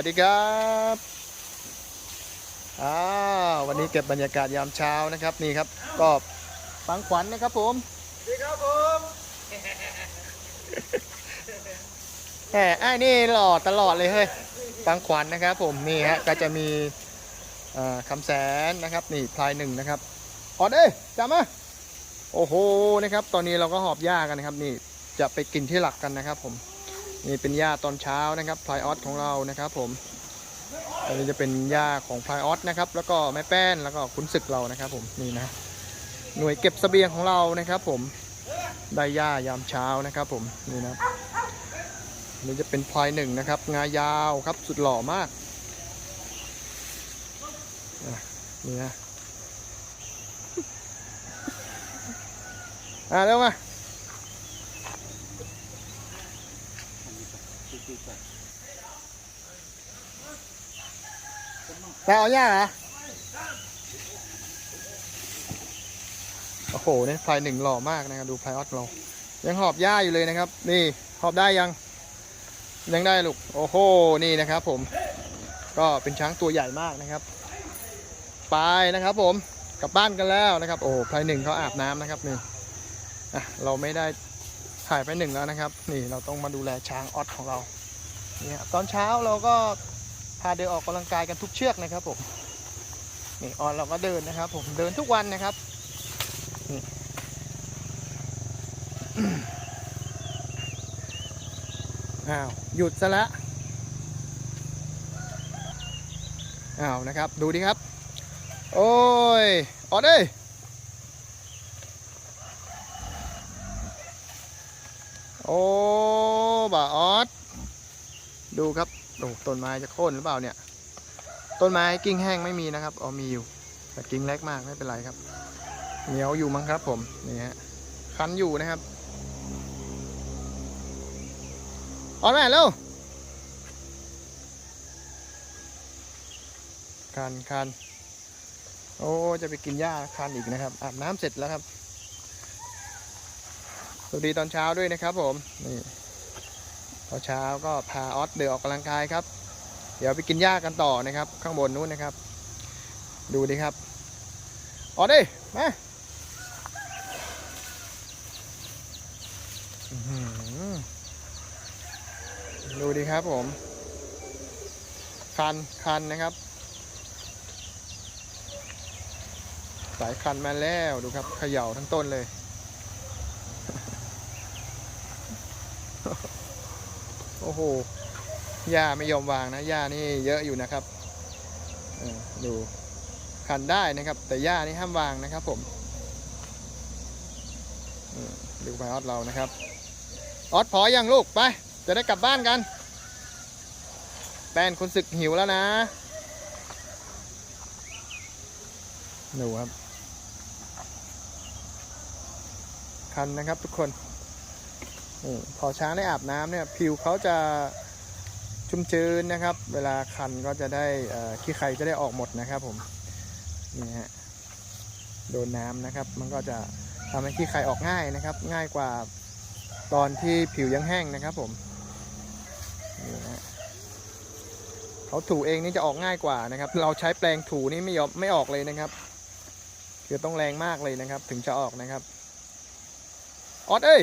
วัสดีครับอ้าววันนี้เก็บบรรยากาศยามเช้านะครับนี่ครับก็ฟังขวัญนะครับผมดีครับผมแหมไอ้นี่หล่อตลอดเลยเฮ้ยฟังขวัญนะครับผมนี่ฮะก็จะมีเอ่อคำแสนนะครับนี่พลายหนึ่งนะครับออดเอ้ยจำมาโอ้โหนะครับ ตอนนี้เราก็หอบหญ้ากันนะครับ นี่จะไปกินที่หลักกันนะครับผม นี่เป็นหญ้าตอนเช้านะครับพลายออสของเรานะครับผมอันนี้จะเป็นหญ้าของพลายออสนะครับ แล้วก็แม่แป้นแล้วก็ขุนศึกเรานะครับผมนี่นะหน่วยเก็บเสบียงของเรานะครับ ผมได้หญ้ายามเช้านะครับ ผมนี่นะนี่จะเป็นพลายหนึ่งนะครับ งายาวครับสุดหล่อมากนี่นะอะเร็วมา แต่เอาย่าเหรอโอ้โหเนี่ยพลายหนึ่งหล่อมากนะครับดูพลายออสเรายังหอบหญ้าอยู่เลยนะครับ นี่หอบได้ยังยังได้ลูกโอ้โหนี่นะครับ ผม ก็เป็นช้างตัวใหญ่มากนะครับ ไปนะครับ ผมกลับบ้านกันแล้วนะครับ โอ้พลายหนึ่งเขาอาบน้ำนะครับนี่อะเราไม่ได้ถ่ายไปหนึ่งแล้วนะครับ นี่เราต้องมาดูแลช้างออสของเราเนี่ยตอนเช้าเราก็ พาเดินออกกำลังกายกันทุกเชือกนะครับผมนี่ออนเราก็เดินนะครับ ผมเดินทุกวันนะครับนี่อ้าวหยุดซะละอ้าวนะครับ ดูดิครับ โอ้ยออดเอ้ยโอ้บ่าออดดูครับ โอ้ต้นไม้จะโค่นหรือเปล่าเนี่ย ต้นไม้กิ่งแห้งไม่มีนะครับอ๋อมีอยู่ แต่กิ่งเล็กมากไม่เป็นไรครับ เหนียวอยู่มั้งครับ ผมนี่ฮะคันอยู่นะครับออนแม่เร็วคันคันโอ้จะไปกินหญ้าคันอีกนะครับอาบน้ำเสร็จแล้วครับสวัสดีตอนเช้าด้วยนะครับผมนี่ เช้าก็พาออสเดินออกกำลังกายครับ เดี๋ยวไปกินหญ้ากันต่อนะครับ ข้างบนนู้นนะครับ ดูดิครับออสดิมาอื้อหือดูดิครับผม คันคันนะครับ สายคันมาแล้วดูครับเขย่าทั้งต้นเลย โอ้โหหญ้าไม่ยอมวางนะหญ้านี่เยอะอยู่นะครับดูคันได้นะครับ แต่หญ้านี่ห้ามวางนะครับ ผมดูไปออดเรานะครับออดพออยังลูกไป จะได้กลับบ้านกัน แป้นคนศึกหิวแล้วนะหนูครับ คันนะครับทุกคน พอช้างได้อาบน้ำเนี่ยผิวเขาจะชุ่มชื้นนะครับ เวลาคันก็จะได้ขี้ไครจะได้ออกหมดนะครับผมนี่ฮะโดนน้ำนะครับ มันก็จะทำให้ขี้ไครออกง่ายนะครับ ง่ายกว่าตอนที่ผิวยังแห้งนะครับผมนี่ฮะเขาถูเองนี่จะออกง่ายกว่านะครับ เราใช้แปรงถูนี่ไม่ยอมไม่ออกเลยนะครับคือต้องแรงมากเลยนะครับ ถึงจะออกนะครับออดเอ้ย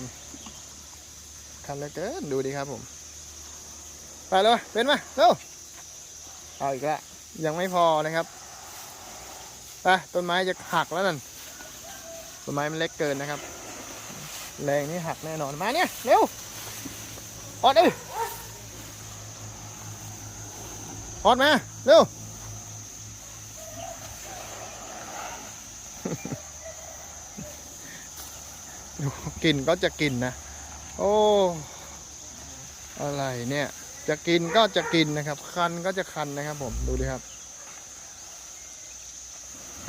นคันเหลยเกินดูดิครับผมไปเลยเป็นมาเร็วเอาอีกแล้วยังไม่พอนะครับไปต้นไม้จะหักแล้วนั่นต้นไม้มันเล็กเกินนะครับ แรงนี่หักแน่นอนมาเนี่ยเร็วออดดิออดมาเร็ว ดูกินก็จะกินนะ โอ้ อะไรเนี่ย จะกินก็จะกินนะครับ คันก็จะคันนะครับ ผมดูดิครับ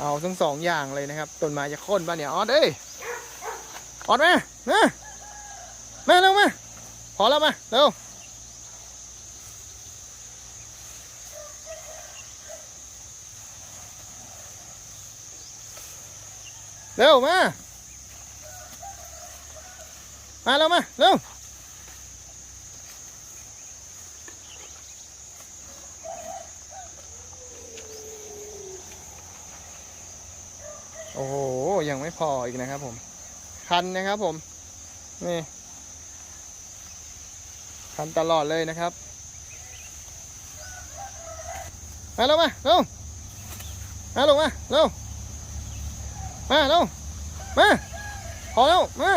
เอาทั้งสองอย่างเลยนะครับต้นไม้จะค่นป่ะเนี่ยออดเอ้ยออดแมามามาเร็วมาพอแล้วมาเร็ว เร็วมา มาเร็วมา เร็ว โอ้โห ยังไม่พออีกนะครับผม คันนะครับผม นี่ คันตลอดเลยนะครับ มาเร็วมา เร็ว มาลงมา เร็ว มาเร็วมาพอแล้วมา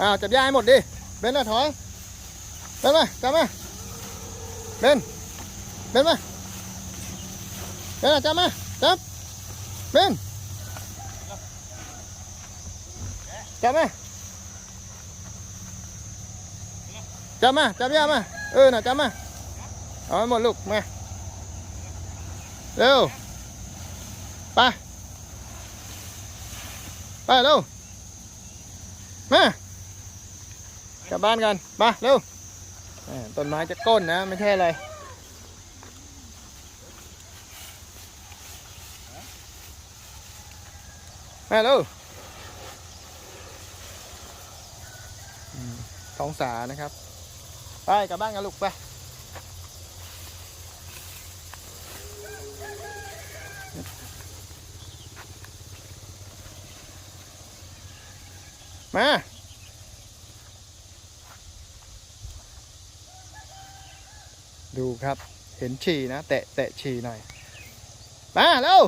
อ้าวจับยาให้หมดดิเบนมาถอยเบนมาจับมาเบนเบนมาเบนจับมาจับเบนจับมาจับมาจับยามาเออน่ะจับมาเอาหมดลูกมาเร็วไป ไปเร็วมากลับบ้านกันมาเร็วต้นไม้จะก้นนะ ไม่ใช่อะไรมาเร็วท้องสานะครับ ไปกลับบ้านกันลูกไป มา ดูครับ เห็นฉี่นะ แตะแตะฉี่หน่อย มาเร็ว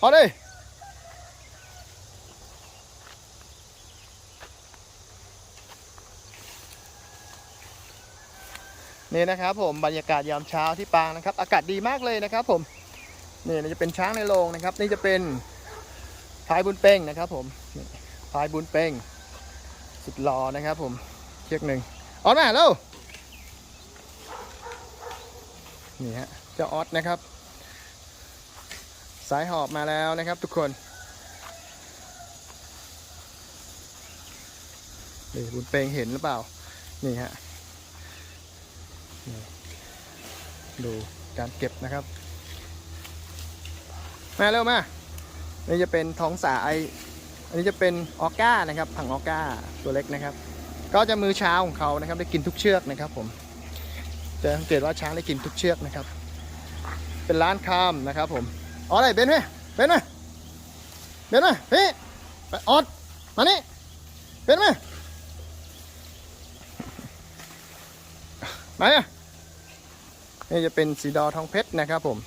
พอดินี่นะครับผมบรรยากาศยามเช้าที่ปางนะครับ อากาศดีมากเลยนะครับผม นี่จะเป็นช้างในโรงนะครับ นี่จะเป็น พายบุญเป้งนะครับผมพายบุญเป้งสุดหล่อนะครับผมเชือกหนึ่งออดมาแล้วนี่ฮะเจ้าออดนะครับ สายหอบมาแล้วนะครับทุกคนนี่บุญเป้งเห็นหรือเปล่า นี่ฮะดูการเก็บนะครับ มาเร็วมา นี่จะเป็นท้องสาย อันนี้จะเป็นออก้านะครับผังออก้าตัวเล็กนะครับ ก็จะมือเช้าของเขานะครับ ได้กินทุกเชือกนะครับผมจะสังเกตว่าช้างได้กินทุกเชือกนะครับ เป็นร้านข้ามนะครับผมอออะไรเบนไหมเบนไหมเบนไหมพี่ไปออดมานี่เบนไหมมาเนี่ยนี่จะเป็นสีดอทองเพชรนะครับผม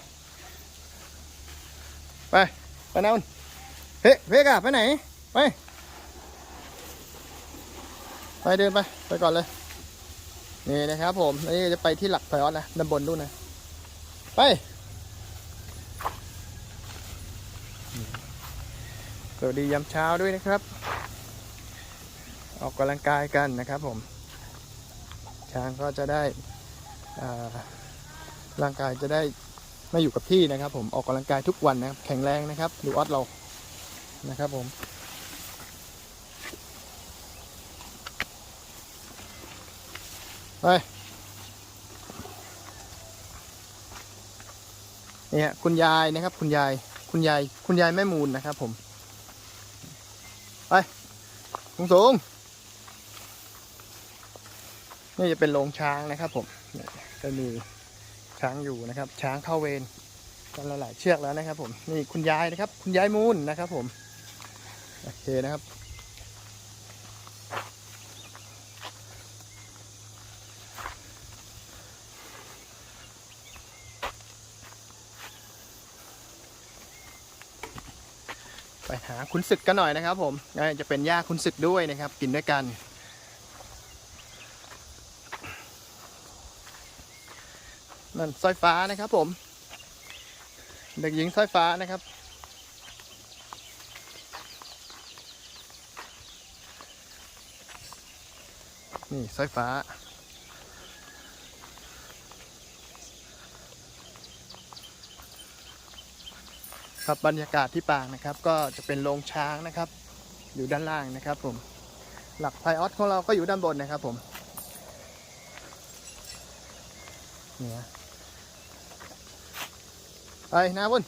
ไป ไปนะมันเฮ้เฮ้กอะไปไหน ไป ไปเดินไป ไปก่อนเลย นี่นะครับผม นี่จะไปที่หลักพยอดนะด้านบนนู่นนะ ไป สวัสดียามเช้าด้วยนะครับ ออกกำลังกายกันนะครับผม ช้างก็จะได้อ่าร่างกายจะได้ ไม่อยู่กับที่นะครับ ผมออกกำลังกายทุกวันนะครับแข็งแรงนะครับ ดูออสเรานะครับผมไปเนี่ยคุณยายนะครับ คุณยาย คุณยาย คุณยายแม่มูลนะครับ ผม ไปสูงสูงนี่จะเป็นโรงช้างนะครับ ผมจะมี ช้างอยู่นะครับ ช้างเข้าเวรกันหลายๆเชือกแล้วนะครับ ผมนี่คุณยายนะครับ คุณยายมูลนะครับ ผมโอเคนะครับไปหาคุณศึกกันหน่อยนะครับ ผมจะเป็นย่าคุณศึกด้วยนะครับ กินด้วยกัน นั่นสร้อยฟ้านะครับผม เด็กหญิงสร้อยฟ้านะครับ นี่สร้อยฟ้า ครับบรรยากาศที่ปางนะครับ ก็จะเป็นโรงช้างนะครับ อยู่ด้านล่างนะครับผม หลักไพออสของเราก็อยู่ด้านบนนะครับผม เนี่ย ไปนะบุญ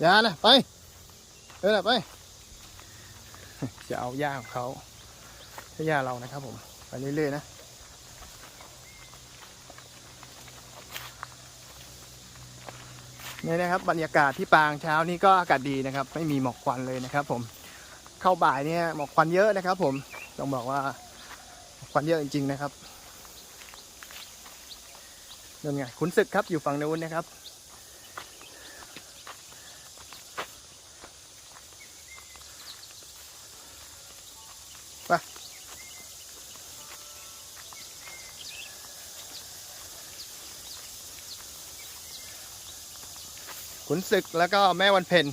อย่านะไปเออนะไปจะเอาย่าของเขาให้ย่าเรานะครับผมไปเรื่อยๆนะนี่นะครับบรรยากาศที่ปางเช้านี้ก็อากาศดีนะครับ ไม่มีหมอกควันเลยนะครับ ผมเข้าบ่ายเนี่ยหมอกควันเยอะนะครับ ผมต้องบอกว่าควันเยอะจริง ๆ นะครับนั่นไงขุนศึกครับอยู่ฝั่งนู้นนะครับ ขุนศึกแล้วก็แม่วันเพ็ญ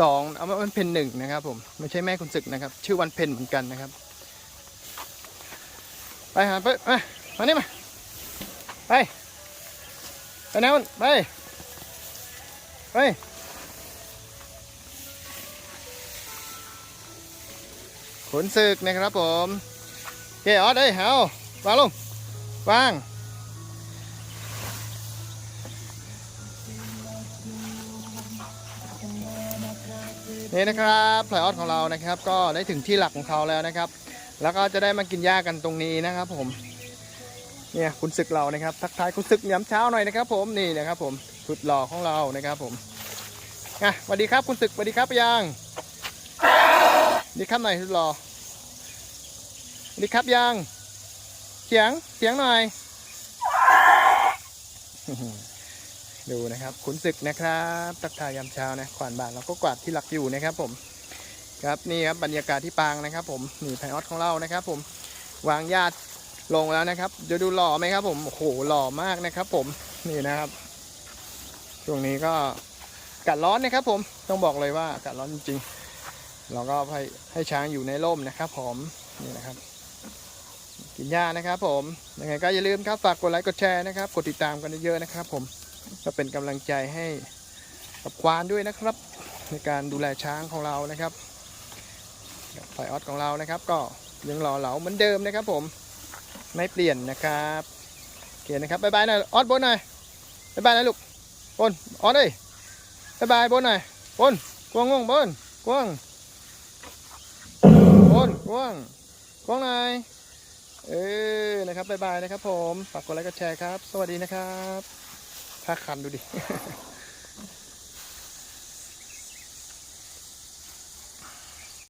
สองเอาแม่วันเพ็ญหนึ่งนะครับผมไม่ใช่แม่ขุนศึกนะครับ ชื่อวันเพ็ญเหมือนกันนะครับ ไปหาไปมามานี่มาไปไปนะมันไปไปขุนศึกนะครับผมเกออสเอ้ยเอาวางลงวาง นี่นะครับพลายออสของเรานะครับ ก็ได้ถึงที่หลักของเขาแล้วนะครับ แล้วก็จะได้มากินหญ้ากันตรงนี้นะครับ ผม เนี่ยคุณศึกเรานะครับ ทักทายคุณศึกย้ำเช้าหน่อยนะครับ ผมนี่นะครับ ผมสุดหล่อของเรานะครับ ผมอะสวัสดีครับคุณศึกสวัสดีครับปยังสวัสดีครับหน่อยสุดหล่อสวัสดีครับยังเสียงเสียงหน่อย ดูนะครับขุนศึกนะครับทักทายยามเช้านะขวานบานเราก็กวาดที่หลักอยู่นะครับผมครับนี่ครับบรรยากาศที่ปางนะครับ ผมนี่ไพออสของเรานะครับ ผมวางญาติลงแล้วนะครับเดี๋ยวดูหล่อไหมครับผมโอ้โหหล่อมากนะครับ ผมนี่นะครับช่วงนี้ก็อากาศร้อนนะครับ ผมต้องบอกเลยว่าอากาศร้อนจริงๆ เราก็ให้ให้ช้างอยู่ในร่มนะครับ ผมนี่นะครับ กินหญ้านะครับ ผมยังไงก็อย่าลืมครับฝากกดไลค์กดแชร์นะครับ กดติดตามกันเยอะๆนะครับ ผม ก็เป็นกำลังใจให้กับควานด้วยนะครับ ในการดูแลช้างของเรานะครับไฟออสของเรานะครับ ก็ยังหล่อเหลาเหมือนเดิมนะครับ ผมไม่เปลี่ยนนะครับโอเคนะครับบ๊ายบายหน่อยออสบนหน่อยบ๊ายบายนะลูกบนออสเอ้ยบ๊ายบายบนหน่อยบนกวางง่วงบนกวางบนกวางกวางหน่อยเออนะครับบ๊ายบายนะครับ ผมฝากกดไลค์กดแชร์ครับ สวัสดีนะครับ ถ้าคันดูดิ